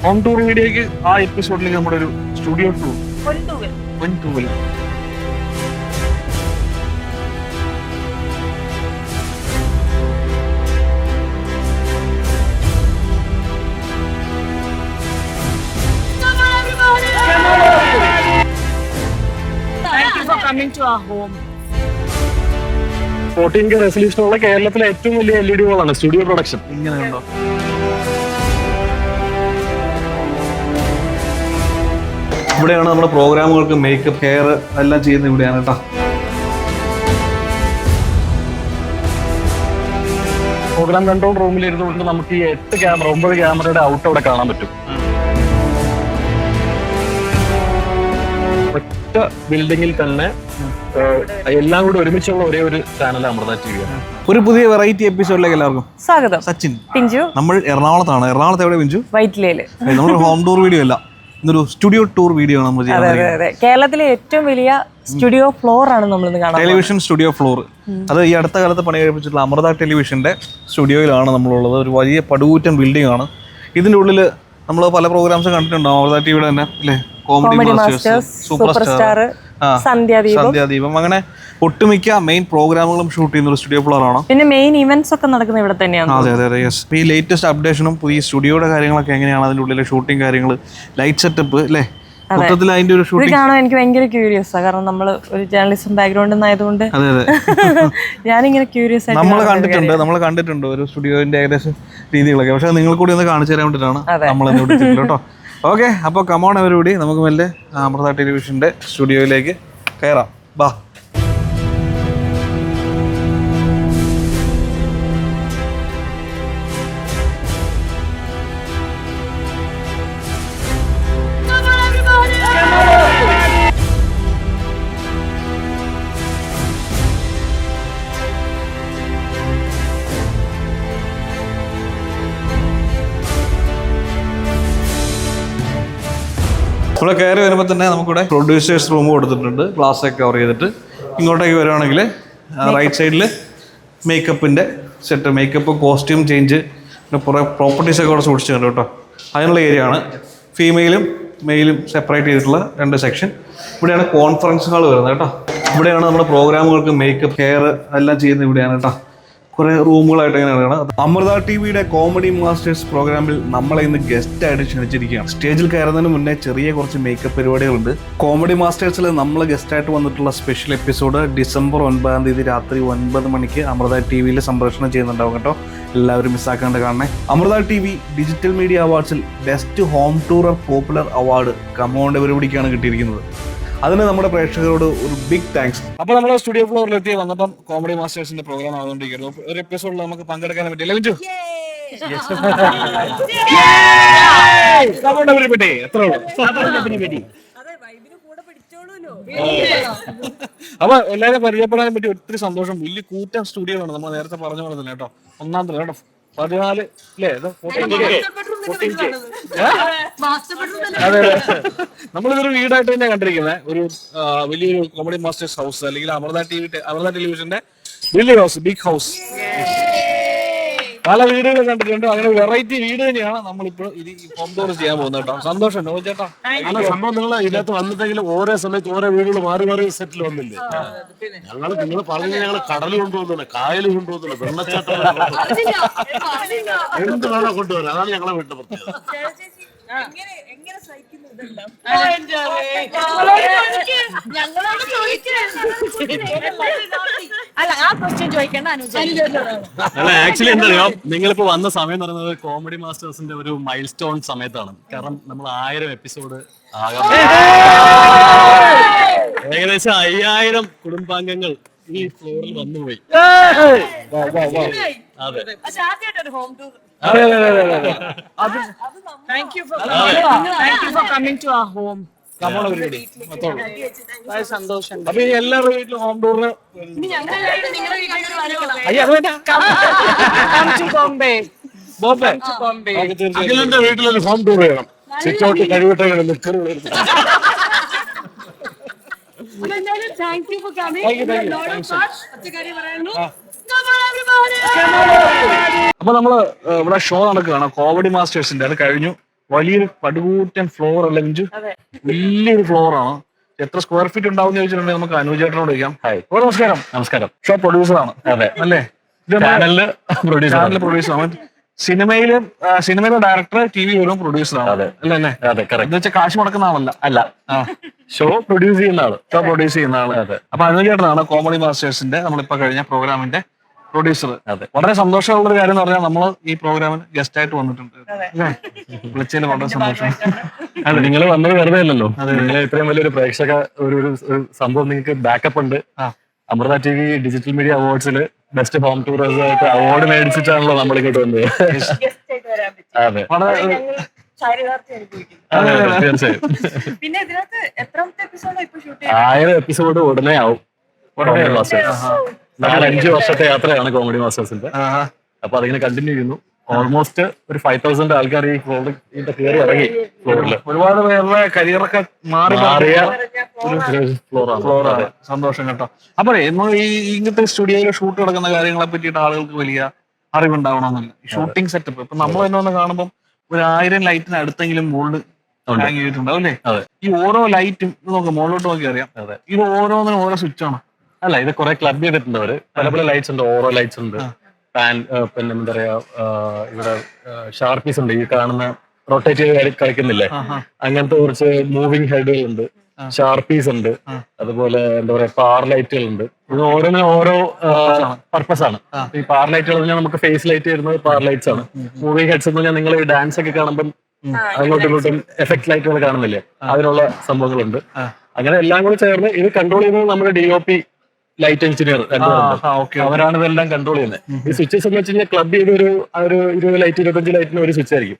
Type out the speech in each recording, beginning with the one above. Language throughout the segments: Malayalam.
ഹോം ടൂർ വീഡിയോക്ക് ആ എപ്പിസോഡിൽ നമ്മുടെ ഒരു സ്റ്റുഡിയോ ടൂർ പൊൻതൂവൽ വൻ ടൂവൽ Thank you for coming to our home. Fourteen K റെസൊല്യൂഷനുള്ള കേരളത്തിലെ ഏറ്റവും വലിയ എൽ ഇ ഡികളാണ് സ്റ്റുഡിയോ പ്രൊഡക്ഷൻ ഇങ്ങനെ ഉണ്ടോ? ഇവിടെയാണ് നമ്മുടെ പ്രോഗ്രാമുകൾക്ക് മേക്കപ്പ് ഹെയർ എല്ലാം ചെയ്യുന്നത് ഇവിടെയാണ് കേട്ടോ. പ്രോഗ്രാം കൺട്രോൾ റൂമിൽ ഇരുന്നുകൊണ്ട് നമുക്ക് ഈ എട്ട് ക്യാമറ ഒമ്പത് ക്യാമറയുടെ ഔട്ട് അവിടെ കാണാൻ പറ്റും. ഒറ്റ ബിൽഡിങ്ങിൽ തന്നെ എല്ലാം കൂടി ഒരുമിച്ചുള്ള ഒരേ ഒരു ചാനൽ അമൃത ടി വി ആണ്. ഒരു പുതിയ വെറൈറ്റി എപ്പിസോഡിലേക്ക് എല്ലാവർക്കും. സ്വാഗതം. സച്ചിൻ പിഞ്ചു. നമ്മൾ എറണാകുളത്താണ്. എറണാകുളത്ത് എവിടെ പിഞ്ചു? വൈറ്റിലയിൽ. നമ്മൾ ഹോം ടൂർ വീഡിയോ അല്ല. ഇന്നൊരു സ്റ്റുഡിയോ ടൂർ വീഡിയോ നമ്മൾ കേരളത്തിലെ ഏറ്റവും വലിയ സ്റ്റുഡിയോ ഫ്ലോർ ആണ് നമ്മൾ ടെലിവിഷൻ സ്റ്റുഡിയോ ഫ്ലോർ അത് ഈ അടുത്ത കാലത്ത് പണി കഴിപ്പിച്ചിട്ടുള്ള അമൃത ടെലിവിഷന്റെ സ്റ്റുഡിയോയിലാണ് നമ്മളുള്ളത്. ഒരു വലിയ പടുകൂറ്റൻ ബിൽഡിംഗ് ആണ്. ഇതിന്റെ ഉള്ളിൽ നമ്മൾ പല പ്രോഗ്രാംസ് കണ്ടിട്ടുണ്ടാവും. അമൃത ടിവിയുടെ തന്നെ അല്ലേ? Comedy super star Sandhyadeepam. അങ്ങനെ ഒട്ടുമിക്ക മെയിൻ പ്രോഗ്രാമുകളും ഷൂട്ട് ചെയ്യുന്ന ഒരു സ്റ്റുഡിയോ ഫ്ലോർ ആണ്? പിന്നെ മെയിൻ ഇവന്റ്സ് ഒക്കെ നടക്കുന്നത് ഇവിടെ തന്നെയാണ് അതെ അതെ അതെ യെസ് ഈ ലേറ്റസ്റ്റ് അപ്ഡേഷനും പുതിയ സ്റ്റുഡിയോയുടെ കാര്യങ്ങളൊക്കെ എങ്ങനെയാണ് അതിന്റെ ഉള്ളിലെ ഷൂട്ടിംഗ് കാര്യങ്ങൾ ലൈറ്റ് സെറ്റപ്പ് അല്ലേ? മൊത്തത്തിൽ അതിന്റെ ഒരു ഷൂട്ടിംഗ് കാണാൻ എനിക്ക് ഭയങ്കര ക്യൂരിയസ് ആണ് കാരണം നമ്മൾ ഒരു ജേർണലിസം അതെ അതെ. ഞാനിങ്ങനെ ക്യൂരിയസ് ആയിട്ട് നമ്മൾ കണ്ടിട്ടുണ്ട് നമ്മൾ കണ്ടിട്ടുണ്ട് ഒരു സ്റ്റുഡിയോന്റെ ഏകദേശം രീതികളൊക്കെ. പക്ഷെ നിങ്ങൾ കൂടി ഒന്ന് കാണിച്ചു തരാൻ വേണ്ടിയിട്ടാണ്. നമ്മൾ കേട്ടോ. ഓക്കെ അപ്പോൾ കമോൺ അവരുകൂടി നമുക്ക് മെല്ലെ അമൃത ടെലിവിഷന്റെ സ്റ്റുഡിയോയിലേക്ക് കയറാം. ബാ. ഇവിടെ കയറി വരുമ്പോൾ തന്നെ നമുക്കിവിടെ പ്രൊഡ്യൂസേഴ്സ് റൂം കൊടുത്തിട്ടുണ്ട്. ഗ്ലാസ് ഒക്കെ കവർ ചെയ്തിട്ട്. ഇങ്ങോട്ടേക്ക് വരുവാണെങ്കിൽ റൈറ്റ് സൈഡിൽ മേക്കപ്പിന്റെ സെറ്റ് മേക്കപ്പ് കോസ്റ്റ്യൂം ചേഞ്ച് പിന്നെ കുറേ പ്രോപ്പർട്ടീസ് ഒക്കെ ഇവിടെ സൂക്ഷിച്ചിട്ടുണ്ട് കേട്ടോ. അതിനുള്ള ഏരിയ ആണ്. ഫീമെയിലും മെയിലും സെപ്പറേറ്റ് ചെയ്തിട്ടുള്ള രണ്ട് സെക്ഷൻ ഇവിടെയാണ് കോൺഫറൻസ് ഹാൾ വരുന്നത് കേട്ടോ. ഇവിടെയാണ് നമ്മുടെ പ്രോഗ്രാമുകൾക്ക് മേക്കപ്പ് ഹെയർ എല്ലാം ചെയ്യുന്നത് ഇവിടെയാണ് കേട്ടോ. കുറെ റൂമുകളായിട്ട് ഇങ്ങനെ കിടക്കണം അമൃത ടി വിയുടെ കോമഡി മാസ്റ്റേഴ്സ് പ്രോഗ്രാമിൽ നമ്മളെ ഇന്ന് ഗസ്റ്റ് ആയിട്ട് ക്ഷണിച്ചിരിക്കുകയാണ്. സ്റ്റേജിൽ കയറുന്നതിന് മുന്നേ ചെറിയ കുറച്ച് മേക്കപ്പ് പരിപാടികളുണ്ട്. കോമഡി മാസ്റ്റേഴ്സിൽ നമ്മൾ ഗസ്റ്റ് ആയിട്ട് വന്നിട്ടുള്ള സ്പെഷ്യൽ എപ്പിസോഡ് ഡിസംബർ ഒൻപതാം തീയതി രാത്രി ഒൻപത് മണിക്ക് അമൃത ടി വിയിൽ സംപ്രേഷണം ചെയ്യുന്നുണ്ടാവും കേട്ടോ. എല്ലാവരും മിസ്സാക്കാണ്ട് കാണണേ. Amrita T V digital media അവാർഡ്സിൽ best home tourer popular award കമോണ്ട് പരിപാടിക്കാണ് കിട്ടിയിരിക്കുന്നത്. അതിന് നമ്മുടെ പ്രേക്ഷകരോട് ഒരു ബിഗ് താങ്ക്സ് അപ്പൊ നമ്മുടെ സ്റ്റുഡിയോ ഫ്ലോറിൽ എത്തി. വന്നപ്പം കോമഡി മാസ്റ്റേഴ്സിന്റെ പ്രോഗ്രാം ആയതുകൊണ്ടിരിക്കുന്നു ഒരു എപ്പിസോഡിൽ നമുക്ക് പങ്കെടുക്കാൻ പറ്റില്ല ലഭിച്ചു എത്ര അപ്പൊ എല്ലാവരും പരിചയപ്പെടാൻ പറ്റി ഒത്തിരി സന്തോഷം. വലിയ കൂറ്റൻ സ്റ്റുഡിയോ ആണ്. നമ്മൾ നേരത്തെ പറഞ്ഞ പോലെ തന്നെ കേട്ടോ. ഒന്നാം തരം കേട്ടോ. പതിനാല് അല്ലേ ഇത് 14 K. 14 K. ഏ? അതെ അതെ. നമ്മളിതൊരു വീടായിട്ട് തന്നെ കണ്ടിരിക്കുന്നത് ഒരു വലിയൊരു കോമഡി മാസ്റ്റേഴ്സ് ഹൗസ് അല്ലെങ്കിൽ അമൃത ടി വി അമൃത ടെലിവിഷന്റെ വലിയ ഹൗസ് ബിഗ് ഹൗസ് പല വീടുകൾ കണ്ടിട്ടുണ്ട്. അങ്ങനെ വെറൈറ്റി വീട് തന്നെയാണ് നമ്മളിപ്പോൾ ഇത് ഹോം ടൂർ ചെയ്യാൻ പോകുന്നത് കേട്ടോ. സന്തോഷം നോ ചേട്ടാ. അല്ല സംഭവം നിങ്ങൾ ഇതിനകത്ത് വന്നിട്ടെങ്കിലും ഓരോ സമയത്ത് ഓരോ വീടുകൾ മാറി മാറി സെറ്റിൽ വന്നില്ലേ? ഞങ്ങൾ നിങ്ങൾ പറഞ്ഞ ഞങ്ങൾ കടൽ കൊണ്ടുപോകുന്നില്ല കായൽ കൊണ്ടുപോകുന്നില്ല വെള്ളച്ചാട്ടം. എന്ത് വേണോ കൊണ്ടുവരാം. അതാണ് ഞങ്ങളെ വീട്ടിൽ പ്രത്യേകത. ഞങ്ങളോട് അല്ല ആ ക്വസ്റ്റ്യൻ ചോദിക്കേണ്ട അനുജ അല്ല ആക്ച്വലി എന്താ അറിയാം നിങ്ങളിപ്പോ വന്ന സമയം എന്ന് പറയുന്നത് കോമഡി മാസ്റ്റേഴ്സിന്റെ ഒരു മൈൽ സ്റ്റോൺ സമയത്താണ് കാരണം നമ്മൾ ആയിരം എപ്പിസോഡ് ആകാൻ ഏകദേശം അയ്യായിരം കുടുംബാംഗങ്ങൾ ഈ ഫ്ലോറിൽ വന്നുപോയി അതെ പക്ഷെ ആദ്യമായിട്ടൊരു ഹോം ടൂർ അതെ അതെ അതെ അതെ അതെ thank you for thank you for coming to our home. സന്തോഷം അപ്പൊ ഇനി എല്ലാവരുടെ വീട്ടിലും ഹോം ടൂറിന് അയ്യ അത് വേണ്ട. ബോംബെ ബോംബെ ബോംബെ അഖിലിന്റെ വീട്ടിലൊരു ഹോം ടൂർ ചെയ്യണം. സിറ്റൗട്ട് കഴിവിട്ട് താങ്ക് യു ഫോർ much. പച്ചക്കറി പറയുന്നു അപ്പൊ നമ്മൾ ഏഹ്, ഇവിടെ ഷോ നടക്കുകയാണ്. കോമഡി മാസ്റ്റേഴ്സിന്റെ അത് കഴിഞ്ഞു. വലിയൊരു പടുകൂറ്റൻ ഫ്ലോർ അല്ല മിഞ്ചു? വലിയൊരു ഫ്ലോർ ആണ്. എത്ര സ്ക്വയർ ഫീറ്റ് ഉണ്ടാവും എന്ന് ചോദിച്ചിട്ടുണ്ടെങ്കിൽ നമുക്ക് അനുജേട്ടനോട് ചോദിക്കാം. ഓ നമസ്കാരം. നമസ്കാരം. ഷോ പ്രൊഡ്യൂസർ ആണ്. അതെ. അല്ലേ? ചാനലിൽ പ്രൊഡ്യൂസർ ആണ്. സിനിമയിൽ സിനിമയിലെ ഡയറക്ടർ ടി വി വരും പ്രൊഡ്യൂസർ ആണ്. അല്ലേ അല്ലേ? അതെ കറക്റ്റ് എന്ന് വെച്ചാൽ കാശ് മുടക്കുന്ന ആളല്ല. അല്ല. ഷോ പ്രൊഡ്യൂസ് ചെയ്യുന്ന ആൾ. ഷോ പ്രൊഡ്യൂസ് ചെയ്യുന്ന ആൾ. അതെ. അപ്പൊ അനുജേട്ടനാണ് കോമഡി മാസ്റ്റേഴ്സിന്റെ നമ്മളിപ്പോ കഴിഞ്ഞ പ്രോഗ്രാമിന്റെ പ്രൊഡ്യൂസർ അതെ. വളരെ സന്തോഷമുള്ള ഒരു കാര്യം എന്ന് പറഞ്ഞാൽ നമ്മൾ ഈ പ്രോഗ്രാമിന് ഗസ്റ്റ് ആയിട്ട് വന്നിട്ടുണ്ട്? വിളിച്ചതിൽ വളരെ സന്തോഷം. അതെ. നിങ്ങൾ വന്നത് വെറുതെ അല്ലല്ലോ. നിങ്ങൾ ഇത്രയും വലിയൊരു പ്രേക്ഷക ഒരു ഒരു സംഭവം നിങ്ങൾക്ക് ബാക്കപ്പ് ഉണ്ട്. Amrita T V digital media അവാർഡ്സിൽ best home tourers ആയിട്ട് അവാർഡ് മേടിച്ചിട്ടാണല്ലോ നമ്മൾ ഇങ്ങോട്ട് വന്നത്. ഗസ്റ്റ് ആയിട്ട് വരാൻ പറ്റും. അതെ. പിന്നെ ഇതിനകത്ത് എത്രാമത്തെ എപ്പിസോഡ് ഇപ്പൊ ഷൂട്ട് ആയിരം എപ്പിസോഡ് ഉടനെ ആവും. നാല് അഞ്ച് വർഷത്തെ യാത്രയാണ് കോമഡി മാസ്റ്റേഴ്സിന്റെ. അപ്പൊ അതിങ്ങനെ കണ്ടിന്യൂ ചെയ്യുന്നു. ഓൾമോസ്റ്റ് ഒരു ഫൈവ് തൗസൻഡ് ആൾക്കാർ ഈ ഫ്ലോറിൽ കയറി ഇറങ്ങി ഫ്ലോറിൽ ഒരുപാട് പേരുടെ കരിയറൊക്കെ മാറി മാറിയ ഫ്ലോറാണ് സന്തോഷം കേട്ടോ. അപ്പൊ ഈ ഇങ്ങനത്തെ സ്റ്റുഡിയോയിൽ ഷൂട്ട് നടക്കുന്ന കാര്യങ്ങളെ പറ്റിയിട്ട് ആളുകൾക്ക് വലിയ അറിവുണ്ടാവണമെന്നില്ല. ഷൂട്ടിംഗ് സെറ്റപ്പ് ഇപ്പൊ നമ്മൾ തന്നെ ഒന്ന് കാണുമ്പോൾ ഒരു ആയിരം ലൈറ്റിന് അടുത്തെങ്കിലും ഗോൾഡ്. ഹാങ് ചെയ്തിട്ടുണ്ടാവും അല്ലേ. ഈ ഓരോ ലൈറ്റും നോക്കാം മുകളിലോട്ട് നോക്കി അറിയാം അതെ. ഇത് ഓരോന്നിനും ഓരോ സ്വിച്ച് ആണ്. അല്ല ഇത് കുറെ ക്ലബ് ചെയ്തിട്ടുണ്ട് അവർ. പല പല ലൈറ്റ്സ് ഉണ്ട് ഓറോ ലൈറ്റ്സ് ഉണ്ട്. പാൻ പിന്നെ എന്താ പറയാ ഇവിടെ ഷാർപ്പീസ് ഉണ്ട്. ഈ കാണുന്ന റൊട്ടേറ്റ് ചെയ്ത് കളി- കളിക്കുന്നില്ലേ? അങ്ങനത്തെ കുറച്ച് മൂവിങ് ഹെഡുകൾ ഉണ്ട്. ഷാർപ്പീസ് ഉണ്ട്. അതുപോലെ എന്താ പറയാ പാർ ലൈറ്റുകൾ ഉണ്ട്. ഇത് ഓരോന്നിനും ഓരോ പർപ്പസ് ആണ്. ഈ പാർ ലൈറ്റുകൾ പറഞ്ഞാൽ നമുക്ക് ഫേസ് ലൈറ്റ് വരുന്നത് പാർ ലൈറ്റ്സ് ആണ്. മൂവിങ് ഹെഡ്സ് എന്ന് പറഞ്ഞാൽ നിങ്ങൾ ഈ ഡാൻസ് ഒക്കെ കാണുമ്പം അങ്ങോട്ടും ഇങ്ങോട്ടും എഫക്ട് ലൈറ്റുകൾ കാണുന്നില്ലേ? അതിനുള്ള സംഭവങ്ങളുണ്ട്. അങ്ങനെ എല്ലാം കൂടി ചേർന്ന് ഇത് കൺട്രോൾ ചെയ്യുന്നത് നമ്മുടെ D O P light engineer അവരാണ് ഇതെല്ലാം കൺട്രോൾ ചെയ്യുന്നത്. ഈ സ്വിച്ചസ് എന്ന് വെച്ച് കഴിഞ്ഞാൽ ക്ലബ് ചെയ്ത ഒരു ഒരു ഇരുപത് ലൈറ്റ് ഇരുപത്തഞ്ച് ലൈറ്റിന് ഒരു സ്വിച്ച് ആയിരിക്കും.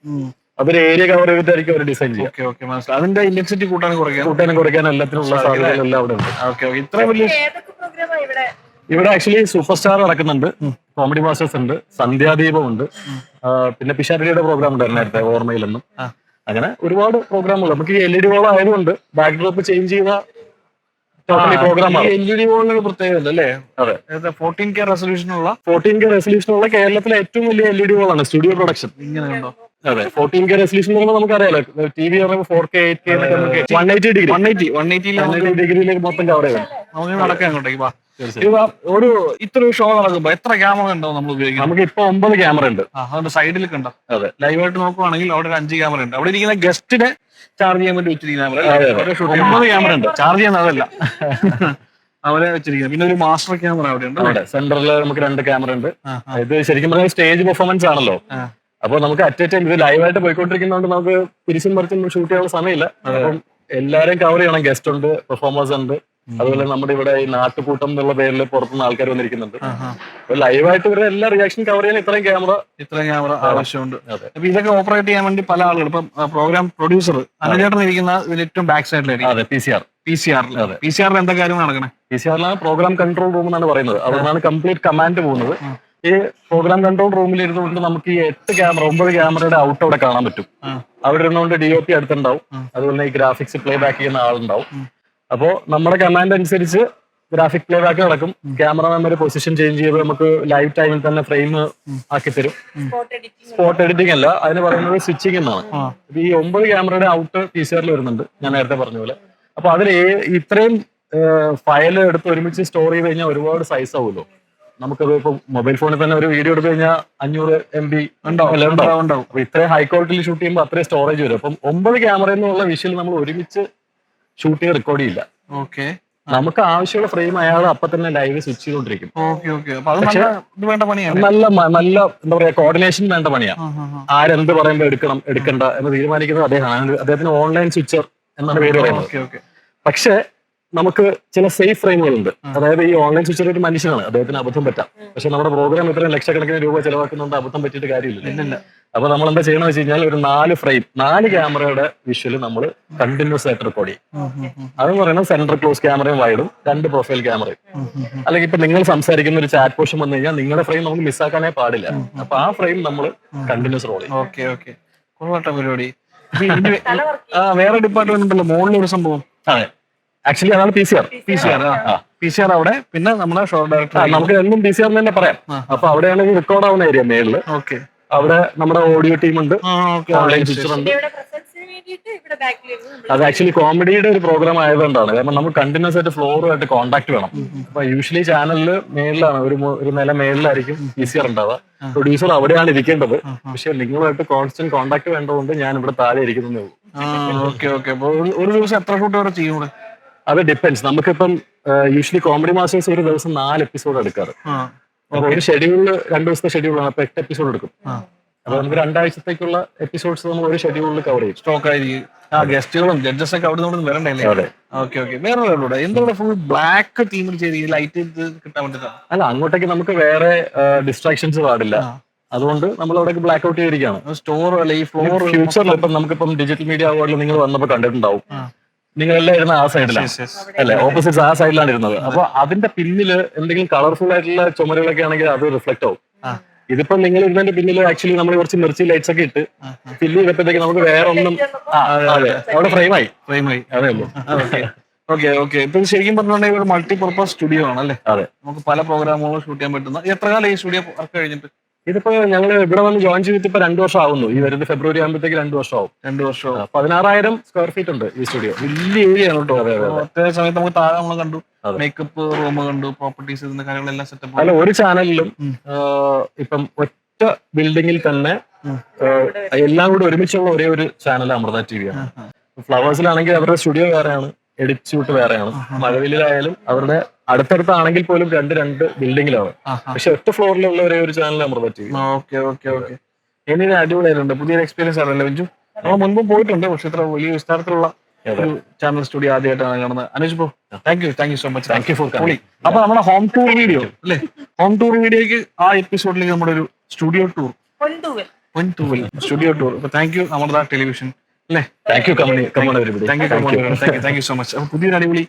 അവർ ഏരിയ കവർ ചെയ്തിട്ടായിരിക്കും അവർ ഡിസൈൻ ചെയ്യുക. ഓക്കെ ഓക്കെ മനസ്സിലായി. അതിന്റെ ഇന്റൻസിറ്റി കൂട്ടാൻ കുറയ്ക്കാം കൂട്ടാനും കുറയ്ക്കാനും എല്ലാത്തിനുള്ള സാധ്യതകളെല്ലാം അവിടെ ഉണ്ട്. ഇത്ര വലിയ ഇവിടെ? ഇവിടെ ആക്ച്വലി സൂപ്പർ സ്റ്റാർ നടക്കുന്നുണ്ട് കോമഡി മാസ്റ്റേഴ്സ് ഉണ്ട്. സന്ധ്യാദീപം ഉണ്ട്. പിന്നെ പിഷാരടിയുടെ പ്രോഗ്രാം ഉണ്ടായിരുന്നു നേരത്തെ ഓർമ്മയിലൊന്നും. അങ്ങനെ ഒരുപാട് പ്രോഗ്രാമുകൾ നമുക്ക് ഈ എൽ ഇ ഡി വോൾ ആയതുകൊണ്ട് ബാക്ക് ഡ്രോപ്പ് ചേഞ്ച് ചെയ്ത ഫോർട്ടീൻ കെ കെ റെസൊല്യൂഷനുള്ള കേരളത്തിലെ ഏറ്റവും വലിയ എൽ ഇ ഡി വോളാണ് സ്റ്റുഡിയോ പ്രൊഡക്ഷൻ ഇങ്ങനെ ഉണ്ടോ? അതെ ഫോർട്ടീൻ കെ റെസൊല്യൂഷൻ എന്ന് പറയുമ്പോൾ നമുക്കറിയാലോ ടി വി പറയുമ്പോൾ four K eight K one eighty degree one eighty one eighty ഡിഗ്രിയിലേക്ക് മൊത്തം കവർ ചെയ്യണം. നമുക്ക് നടക്കാം അങ്ങോട്ടേക്ക് വാ, ഒരു ഇത്ര ഷോ നടക്കുമ്പോ എത്ര ക്യാമറ ഉണ്ടാവും നമ്മൾ ഉപയോഗിക്കുന്നത്? നമുക്ക് ഇപ്പൊ ഒമ്പത് ക്യാമറ ഉണ്ട്. അതുകൊണ്ട് സൈഡിൽ കണ്ടോ? അതെ. ലൈവായിട്ട് നോക്കുവാണെങ്കിൽ അവിടെ ഒരു അഞ്ച് ക്യാമറ ഉണ്ട്. അവിടെ ഇരിക്കുന്ന ഗസ്റ്റിനെ ചാർജ് ചെയ്യാൻ വേണ്ടി വെച്ചിരിക്കുന്ന ഒമ്പത് ക്യാമറ ഉണ്ട്. ചാർജ് ചെയ്യുന്ന അതല്ല. അവരെ വെച്ചിരിക്കുന്നത്. പിന്നെ ഒരു മാസ്റ്റർ ക്യാമറ അവിടെ ഉണ്ട് അവിടെ സെന്ററിൽ നമുക്ക് രണ്ട് ക്യാമറ ഉണ്ട്. ഇത് ശരിക്കും പറഞ്ഞാൽ സ്റ്റേജ് പെർഫോമൻസ് ആണല്ലോ. അപ്പൊ നമുക്ക് അറ്റ് ടൈം ഇത് ലൈവായിട്ട് പോയിക്കൊണ്ടിരിക്കുന്നതുകൊണ്ട് നമുക്ക് തിരിച്ചും മറിച്ചും ഷൂട്ട് ചെയ്യാനുള്ള സമയമില്ല. അപ്പം എല്ലാരെയും കവർ ചെയ്യണം. ഗസ്റ്റ് ഉണ്ട് പെർഫോമേഴ്സ് ഉണ്ട്. അതുപോലെ നമ്മുടെ ഇവിടെ ഈ നാട്ടുകൂട്ടം എന്നുള്ള പേരിൽ പുറത്തുനിന്ന് ആൾക്കാർ വന്നിരിക്കുന്നുണ്ട്. ലൈവായിട്ട് ഇവരുടെ എല്ലാ റിയാക്ഷൻ കവർ ചെയ്യാൻ ഇത്രയും ക്യാമറ ഇത്രയും ക്യാമറ ആവശ്യമുണ്ട്. അപ്പൊ ഇതൊക്കെ ഓപ്പറേറ്റ് ചെയ്യാൻ വേണ്ടി പല ആളുകൾ ഇപ്പം പ്രോഗ്രാം പ്രൊഡ്യൂസർ അനുചേട്ടൻ ഇരിക്കുന്ന ഏറ്റവും ബാക്ക് സൈഡിലായിരിക്കും അതെ P C R P C ആറിൽ അതെ. പി സി ആറിൽ എന്താ കാര്യം നടക്കണേ? പി സി ആറിലാണ് പ്രോഗ്രാം കൺട്രോൾ റൂം എന്നാണ് പറയുന്നത്. അതുകൊണ്ടാണ് കംപ്ലീറ്റ് കമാൻഡ് പോകുന്നത്. ഈ പ്രോഗ്രാം കൺട്രോൾ റൂമിൽ ഇരുന്നുകൊണ്ട് നമുക്ക് ഈ എട്ട് ക്യാമറ ഒമ്പത് ക്യാമറയുടെ ഔട്ട് അവിടെ കാണാൻ പറ്റും. അവിടെ ഇരുന്നുകൊണ്ട് ഡി ഒ പി അടുത്തുണ്ടാവും. അതുപോലെ ഈ ഗ്രാഫിക്സ് പ്ലേ ബാക്ക് ചെയ്യുന്ന ആളുണ്ടാവും. അപ്പോ നമ്മുടെ കമാൻഡ് അനുസരിച്ച് ഗ്രാഫിക് പ്ലേ ബാക്ക് നടക്കും. ക്യാമറ മെമ്മറി പൊസിഷൻ ചേഞ്ച് ചെയ്ത് നമുക്ക് ലൈവ് ടൈമിൽ തന്നെ ഫ്രെയിം ആക്കി തരും. സ്പോട്ട് എഡിറ്റിംഗ് അല്ല അതിന് പറയുന്നത് സ്വിച്ചിങ് എന്നാണ്. അപ്പൊ ഈ ഒമ്പത് ക്യാമറയുടെ ഔട്ട് പി സി ആറിൽ വരുന്നുണ്ട് ഞാൻ നേരത്തെ പറഞ്ഞ പോലെ. അപ്പൊ അതിൽ ഇത്രയും ഫയൽ എടുത്ത് ഒരുമിച്ച് സ്റ്റോർ ചെയ്ത് കഴിഞ്ഞാൽ ഒരുപാട് സൈസ് ആവുമല്ലോ. നമുക്കത് ഇപ്പൊ മൊബൈൽ ഫോണിൽ തന്നെ ഒരു വീഡിയോ എടുത്ത് കഴിഞ്ഞാൽ അഞ്ഞൂറ് എം ബി ഉണ്ടാവും. ഉണ്ടാവും. അപ്പൊ ഇത്രയും ഹൈ ക്വാളിറ്റിയിൽ ഷൂട്ട് ചെയ്യുമ്പോൾ അത്രയും സ്റ്റോറേജ് വരും. അപ്പം ഒമ്പത് ക്യാമറയിൽ നിന്നുള്ള വിഷയം നമ്മൾ ഒരുമിച്ച് ഷൂട്ട് ചെയ്ത് റെക്കോർഡ് ചെയ്യില്ല ഓക്കെ നമുക്ക് ആവശ്യമുള്ള ഫ്രെയിം അയാൾ അപ്പൊ തന്നെ ലൈവ് സ്വിച്ച് ചെയ്തോണ്ടിരിക്കും. നല്ല പണിയാണ് നല്ല എന്താ പറയാ കോർഡിനേഷൻ വേണ്ട പണിയാ. ആരെന്ത് പറയുമ്പോൾ എടുക്കണം എടുക്കണ്ട എന്ന് തീരുമാനിക്കുന്നത് അദ്ദേഹമാണ്. അദ്ദേഹത്തിന് ഓൺലൈൻ സ്വിച്ചർ എന്നാണ് പേര് പറയുന്നത്. പക്ഷെ നമുക്ക് ചില സേഫ് ഫ്രെയിമുകളുണ്ട് അതായത് ഈ ഓൺലൈൻ സ്വിച്ചർ ഒരു മനുഷ്യനാണ്. അദ്ദേഹത്തിന് അബദ്ധം പറ്റാം. പക്ഷെ നമ്മുടെ പ്രോഗ്രാം ഇത്രയും ലക്ഷക്കണക്കിന് രൂപ ചെലവാക്കുന്നുണ്ട്. അബദ്ധം പറ്റിയിട്ട് കാര്യമില്ല. അപ്പൊ നമ്മൾ എന്താ ചെയ്യണമെന്ന് വെച്ച് കഴിഞ്ഞാൽ ഒരു നാല് ഫ്രെയിം നാല് ക്യാമറയുടെ വിഷ്വൽ നമ്മൾ കണ്ടിന്യൂസ് ആയിട്ട് റെക്കോർഡ് ചെയ്യും. അതെന്ന് പറയുന്നത് സെന്റർ ക്ലോസ് ക്യാമറയും വൈഡും രണ്ട് പ്രൊഫൈൽ ക്യാമറയും അല്ലെങ്കിൽ ഇപ്പൊ നിങ്ങൾ സംസാരിക്കുന്ന ഒരു ചാറ്റ് പോർഷൻ വന്നു കഴിഞ്ഞാൽ നിങ്ങളുടെ ഫ്രെയിം നമുക്ക് മിസ്സാക്കാനേ പാടില്ല. അപ്പൊ ആ ഫ്രെയിം നമ്മൾ കണ്ടിന്യൂസ് റോൾ ചെയ്യും. Okay okay. കൊള്ളട്ടെ പരിപാടി. ഇപ്പൊ ഇനി ആ വേറെ ഡിപ്പാർട്ട്മെന്റ് ഉണ്ടല്ലോ. മോളിൽ ഒരു സംഭവം. അതെ. ആക്ച്വലി അതാണ് P C R P C R P C R അവിടെ പിന്നെ നമ്മുടെ ഷോ ഡയറക്ടർ നമുക്ക് എന്നും പി സി ആർ തന്നെ പറയാം. അപ്പൊ അവിടെയാണ് റെക്കോർഡ് ആവുന്ന ഏരിയ മേളിൽ ഓക്കെ. അവിടെ നമ്മുടെ ഓഡിയോ ടീമുണ്ട് ഉണ്ട്. ഓക്കെ. ഓൺലൈൻ ടീച്ചർ ഉണ്ട്. അത് ആക്ച്വലി കോമഡിയുടെ ഒരു പ്രോഗ്രാം ആയതുകൊണ്ടാണ്. കാരണം നമുക്ക് കണ്ടിന്യൂസ് ആയിട്ട് ഫ്ലോറുമായിട്ട് കോൺടാക്ട് വേണം. അപ്പൊ യൂഷ്വലി ചാനലിൽ മേളിലാണ്. ഒരു ഒരു നില മേളിലായിരിക്കും പി സി ആർ ഉണ്ടാവുക. പ്രൊഡ്യൂസർ അവിടെയാണ് ഇരിക്കേണ്ടത്. പക്ഷെ നിങ്ങളുമായിട്ട് കോൺസ്റ്റന്റ് കോൺടാക്ട് വേണ്ടതുകൊണ്ട് ഞാൻ ഇവിടെ താഴെ ഇരിക്കുന്നേ ഉള്ളൂ. Okay okay. ഒരു- ഒരു ദിവസം എത്ര ഷൂട്ട് വരെ ചെയ്യൂടെ അത് ഡിപ്പെൻസ് നമുക്കിപ്പം യൂഷ്വലി കോമഡി മാസ്റ്റേഴ്സ് ഒരു ദിവസം നാല് എപ്പിസോഡ് എടുക്കാറ്. അപ്പൊ ഒരു ഷെഡ്യൂളിൽ രണ്ട് ദിവസത്തെ ഷെഡ്യൂളാണ് അപ്പൊ എട്ട് എപ്പിസോഡ് എടുക്കും. അപ്പൊ നമുക്ക് രണ്ടാഴ്ചത്തേക്കുള്ള എപ്പിസോഡ്സ് നമ്മൾ ഒരു ഷെഡ്യൂളിൽ കവർ ചെയ്യും. സ്റ്റോക്ക് ആയിരിക്കും. ആ ഗസ്റ്റുകളും ജഡ്ജസ് ഒക്കെ അവിടെ നിന്ന് വരണ്ടേ അതെ. ഓക്കെ ഓക്കെ വേറെ എന്തുകൊണ്ട് ഫുൾ ബ്ലാക്ക് ടീമിൽ ചെയ്ത് ലൈറ്റ് കിട്ടാൻ വേണ്ടിട്ടാണ് അല്ല അങ്ങോട്ടേക്ക് നമുക്ക് വേറെ ഡിസ്ട്രാക്ഷൻസ് പാടില്ല. അതുകൊണ്ട് നമ്മൾ അവിടെ ബ്ലാക്ക് ഔട്ട് ചെയ്തിരിക്കുകയാണ്. സ്റ്റോർ അല്ലെങ്കിൽ ഈ ഫ്ലോർ ഫ്യൂച്ചറിൽ ഇപ്പം നമുക്കിപ്പം ഡിജിറ്റൽ മീഡിയ അവാർഡിൽ നിങ്ങൾ വന്നപ്പോൾ കണ്ടിട്ടുണ്ടാവും. നിങ്ങൾ എല്ലാം ഇരുന്ന ആ സൈഡിലാണ് അല്ലെ? ഓപ്പോസിറ്റ് ആ സൈഡിലാണ് ഇരുന്നത്. അപ്പൊ അതിന്റെ പിന്നിൽ എന്തെങ്കിലും കളർഫുൾ ആയിട്ടുള്ള ചുമരുകളൊക്കെ ആണെങ്കിൽ അത് റിഫ്ലക്ട് ആവും. ഇതിപ്പോ നിങ്ങൾ ഇരുന്നതിന്റെ പിന്നിൽ ആക്ച്വലി നമ്മൾ കുറച്ച് മിർച്ചി ലൈറ്റ്സ് ഒക്കെ ഇട്ട് ഫില്ല് ചെയ്തപ്പോഴത്തേക്ക് നമുക്ക് വേറെ ഒന്നും അതെ. അവിടെ ഫ്രെയിമായി ഫ്രെയിമായി അതേ ഉള്ളൂ. ഓക്കെ ഓക്കെ ഓക്കെ ഇപ്പൊ ശരിക്കും പറഞ്ഞിട്ടുണ്ടെങ്കിൽ ഒരു മൾട്ടിപർപ്പസ് സ്റ്റുഡിയോ ആണ് അല്ലേ അതെ. നമുക്ക് പല പ്രോഗ്രാമുകളും ഷൂട്ട് ചെയ്യാൻ പറ്റുന്ന എത്ര കാലം ഈ സ്റ്റുഡിയോ വർക്ക് കഴിഞ്ഞിട്ട്? ഇതിപ്പോ ഞങ്ങൾ ഇവിടെ വന്ന് ജോയിൻ ചെയ്തിട്ട് ഇപ്പൊ രണ്ടു വർഷം ആവുന്നു ഈ വരുന്ന ഫെബ്രുവരി ആകുമ്പോഴത്തേക്ക് രണ്ടു വർഷം ആവും രണ്ടു വർഷം പതിനാറായിരം സ്ക്വയർ ഫീറ്റ് ഉണ്ട് ഈ സ്റ്റുഡിയോ വലിയ ഏരിയ ആണ് കേട്ടോ. അത്യാവശ്യ സമയത്ത് നമുക്ക് താഴെ നമ്മൾ കണ്ടു. മേക്കപ്പ് റൂം കണ്ടു പ്രോപ്പർട്ടീസ് കാര്യങ്ങളെല്ലാം സെറ്റപ്പ് അല്ല ഒരു ചാനലിലും ഇപ്പം ഒറ്റ ബിൽഡിങ്ങിൽ തന്നെ എല്ലാം കൂടി ഒരുമിച്ചുള്ള ഒരേ ഒരു ചാനൽ അമൃത ടി വി ആണ്. ഫ്ലവേഴ്സിലാണെങ്കിൽ അവരുടെ സ്റ്റുഡിയോ വേറെയാണ് എഡിറ്റ് ഷൂട്ട് വേറെയാണ്. മഴവിലായാലും അവരുടെ അടുത്തടുത്താണെങ്കിൽ പോലും രണ്ട് രണ്ട് ബിൽഡിങ്ങിലാണ്. പക്ഷെ ഒറ്റ ഫ്ലോറിലുള്ള ഒരേ ഒരു channel Amrita T okay okay okay. അടിപൊളിയായിട്ടുണ്ട്. പുതിയൊരു എക്സ്പീരിയൻസ് ആണല്ലേ ബിജു. നമ്മൾ മുൻപും പോയിട്ടുണ്ട്. പക്ഷെ ഇത്ര വലിയ വിസ്താരത്തിലുള്ള ഒരു ചാനൽ സ്റ്റുഡിയോ ആദ്യമായിട്ടാണ് കാണുന്നത്. Anuj bro thank you thank you so much thank you for കോളി അപ്പൊ നമ്മുടെ ഹോം ടൂർ വീഡിയോ അല്ലേ? ഹോം ടൂർ വീഡിയോക്ക് ആ എപ്പിസോഡിലേക്ക് നമ്മുടെ ഒരു സ്റ്റുഡിയോ ടൂർ പൊൻതൂവൽ. സ്റ്റുഡിയോ ടൂർ അപ്പൊ താങ്ക് യു നമ്മുടെ ടെലിവിഷൻ അല്ലേ? താങ്ക് യു കമ്മണി കമ്മണ thank you thank you thank you so much അപ്പൊ പുതിയൊരു അടിപൊളി